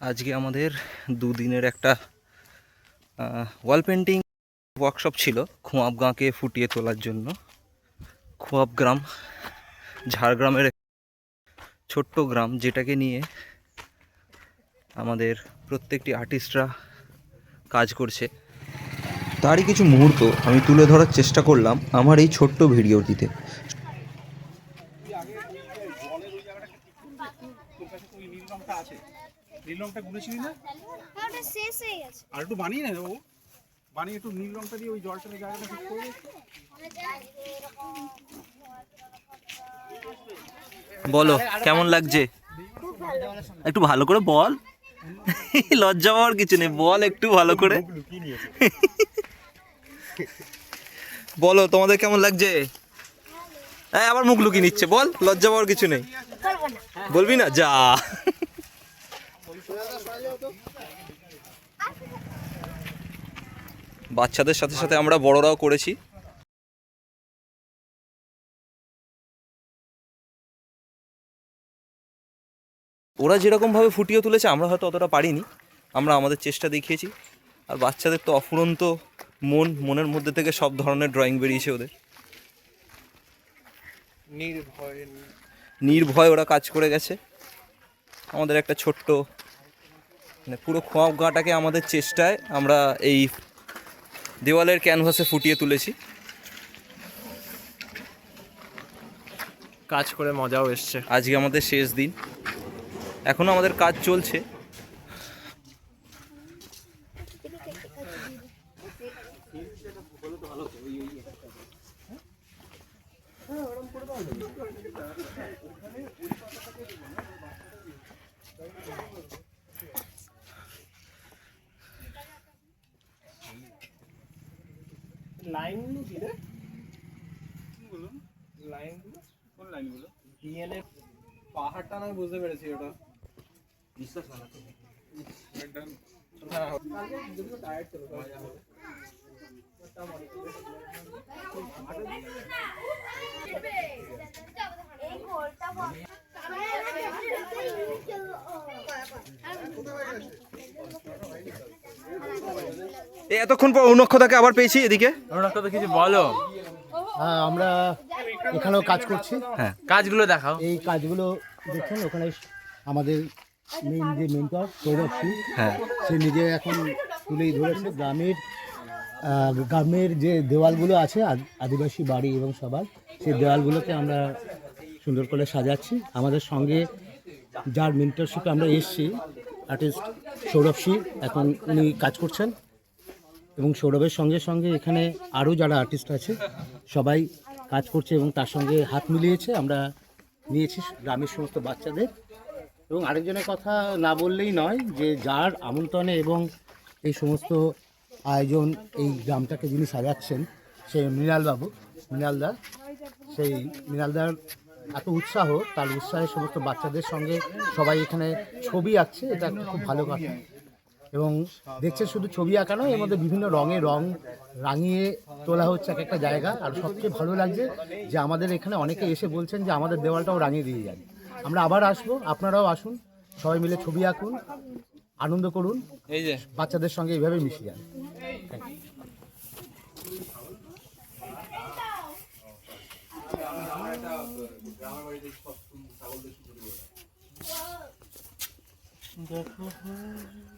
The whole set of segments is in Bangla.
আজকে আমাদের দুদিনের একটা ওয়াল পেন্টিং ওয়ার্কশপ ছিল খোয়াব গাঁকে ফুটিয়ে তোলার জন্য। খোয়াব গ্রাম, ঝাড়গ্রামের ছোট্ট গ্রাম যেটাকে নিয়ে আমাদের প্রত্যেকটি আর্টিস্টরা কাজ করছে। তারই কিছু মুহূর্ত আমি তুলে ধরার চেষ্টা করলাম আমার এই ছোট্ট ভিডিওটিতে। নীল রংটা গুলেছিলি না? হ্যাঁ, ওটা শেষ হয়ে গেছে। আর একটু বানিয়ে নে ও বানিয়ে একটু নীল রংটা দিয়ে ওই জলটার জায়গাটা ঠিক করে বলো কেমন লাগছে? একটু ভালো করে বল। লজ্জা পাওয়ার কিছু নেই বল একটু ভালো করে। বলো তোমাদের কেমন লাগছে? এই আবার মুখ লুকিয়ে নিচ্ছে বল লজ্জা পাওয়ার কিছু নেই। বলবি না? যা। বাচ্চাদের সাথে সাথে আমরা বড়রাও করেছি। ওরা যেরকমভাবে ফুটিয়ে তুলেছে আমরা হয়তো অতটা পারিনি। আমরা আমাদের চেষ্টা দেখিয়েছি। আর বাচ্চাদের তো অফুরন্ত মন মনের মধ্যে থেকে সব ধরনের ড্রয়িং বেরিয়েছে ওদের। নির্ভয় নির্ভয় ওরা কাজ করে গেছে। আমাদের একটা ছোট্ট মানে পুরো খোয়াব গাঁটাকে আমাদের চেষ্টায় আমরা এই দেওয়ালের ক্যানভাসে ফুটিয়ে তুলেছি। কাজ করে মজাও এসছে। আজকে আমাদের শেষ দিন। এখনও আমাদের কাজ চলছে। লাইনগুলো কি রে লাইনগুলো? কোন লাইনগুলো? ডিএনএ পাহাড়টা না বুঝতে পেরেছি ওটা। বিশ্বাস হ্যাঁ কালকে দুটো টায়ার্ড ছিল মজা হবে এই গোলটা বল এই এতক্ষণ পর অনুক্ষতাকে আবার পেয়েছি এদিকে? ওরা কিছু বলো। হ্যাঁ আমরা এখানেও কাজ করছি। হ্যাঁ। কাজগুলো দেখাও। এই কাজগুলো দেখুন ওখানে আমাদের মেন যে মেন্টর সৌরভ সিং হ্যাঁ। সে নিজে এখন তুলেই ধরেছে গ্রামের গ্রামের যে দেওয়ালগুলো আছে আদিবাসী বাড়ি এবং সবার সেই দেওয়ালগুলোকে আমরা সুন্দর করে সাজাচ্ছি। আমাদের সঙ্গে যার মেন্টরশিপে আমরা এসেছি আর্টিস্ট সৌরভ সিং এখন উনি কাজ করছেন। এবং সৌরভের সঙ্গে সঙ্গে এখানে আরও যারা আর্টিস্ট আছে, সবাই কাজ করছে এবং তার সঙ্গে হাত মিলিয়েছে। আমরা নিয়েছি গ্রামের সমস্ত বাচ্চাদের। এবং আরেকজনের কথা না বললেই নয় যে যার আমন্ত্রণে এবং এই সমস্ত আয়োজন এই গ্রামটাকে যিনি সাজাচ্ছেন সে মৃণালবাবু, মৃণালদা। সেই মৃণালদার এত উৎসাহ, তার উৎসাহে সমস্ত বাচ্চাদের সঙ্গে সবাই এখানে ছবি আঁকছে, এটা খুব ভালো কথা। এবং দেখছে শুধু ছবি আঁকা নয় এর মধ্যে বিভিন্ন রঙে রং রাঙিয়ে তোলা হচ্ছে এক একটা জায়গা। আর সবচেয়ে ভালো লাগছে যে আমাদের এখানে অনেকে এসে বলছেন যে আমাদের দেওয়ালটাও রাঙিয়ে দিয়ে যান। আমরা আবার আসব আপনারাও আসুন সবাই মিলে ছবি আঁকুন আনন্দ করুন এই যে। বাচ্চাদের সঙ্গে এইভাবে মিশে যান। Thank you.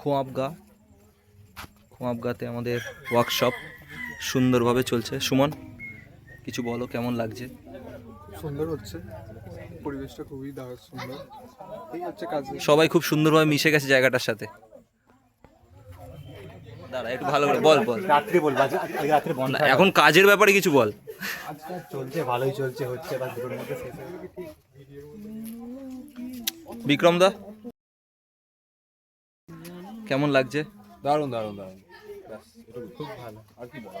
খোয়াবগা। খোয়াবগাতে আমাদের ওয়ার্কশপ সুন্দরভাবে চলছে। সুমন কিছু বলো কেমন লাগছে? সুন্দর হচ্ছে। পরিবেশটা খুবই দারুণ সুন্দর। এই হচ্ছে কাজ সবাই খুব সুন্দরভাবে মিশে গেছে জায়গাটার সাথে। দাঁড়া একটু ভালো করে বল বল। রাত্রে আজ রাত্রে বন্ধ না, এখন কাজের ব্যাপারে কিছু বল। চলছে ভালোই চলছে হচ্ছে বিক্রম দা? কেমন লাগছে? দারুণ দারুণ দারুণ। খুব ভালো। আর কি বলা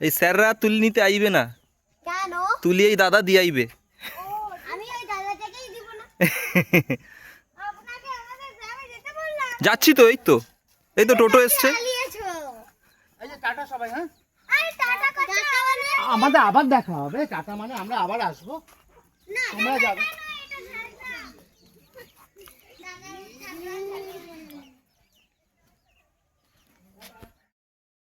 এই স্যাররা তুলি নিতে আইবে না। কেন? তুলি এই দাদা দিয়ে আইবে। ও আমি ওই দাদাটাকেই দিব না। আপনাকে আমাদের গ্রামে যেতে বললাম। যাচ্ছি তো এই তো। এই তো টোটো এসছে। এই যে টাটা সবাই হ্যাঁ? মানে আমাদের? আবার দেখা হবে। টাটা মানে আমরা আবার আসব। না তোমরা যাবে।